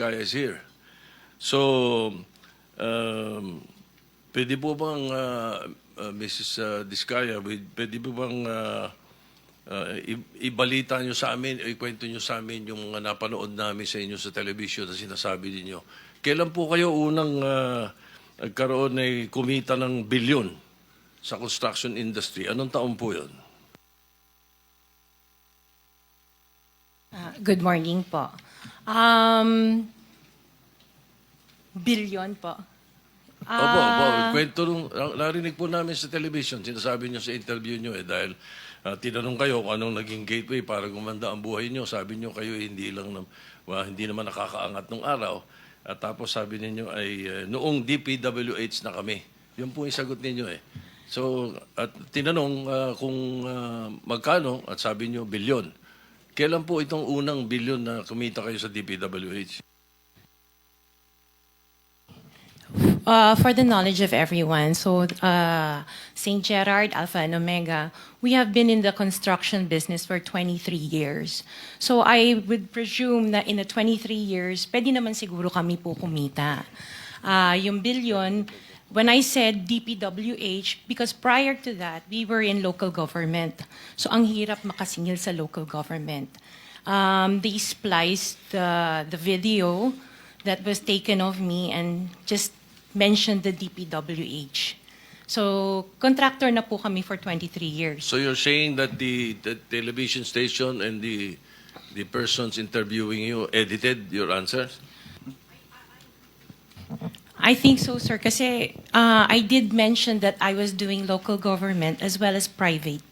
guy is here. So, um, pwede po bang, uh, uh, Mrs. uh, Diskaya, wi- pwede po bang uh, uh, ibalita nyo sa amin, ikwento nyo sa amin yung mga napanood namin sa inyo sa television na sinasabi ninyo. Kailan po kayo unang uh, nagkaroon ay kumita ng bilyon sa construction industry? Anong taon po yun? Ah, good morning po. Um, billion po. Opo, opo. Ah, Kwento nung, na- narinig po namin sa television, sinasabi nyo sa interview nyo eh, dahil ah, tinanong kayo kung anong naging gateway para gumanda ang buhay nyo. Sabi nyo kayo hindi lang, nam- wa- hindi naman nakakaangat nung araw. At tapos sabi ninyo ay eh, noong DPWH na kami. Yun po yung sagot ninyo eh. So, at tinanong ah, kung ah, magkano at sabi nyo bilyon. Kailan po itong unang bilyon na kumita kayo sa DPWH? uh, for the knowledge of everyone, so uh, St. Gerard, Alpha and Omega, we have been in the construction business for 23 years. So I would presume na in the 23 years, pwede naman siguro kami po kumita. Uh, yung billion, when I said DPWH, because prior to that, we were in local government. So ang hirap makasingil sa local government. Um, they spliced the, the video that was taken of me and just mentioned the DPWH. So, contractor na po kami for 23 years. So you're saying that the, the television station and the the persons interviewing you edited your answers? I think so, sir, kasi uh, I did mention that I was doing local government as well as private.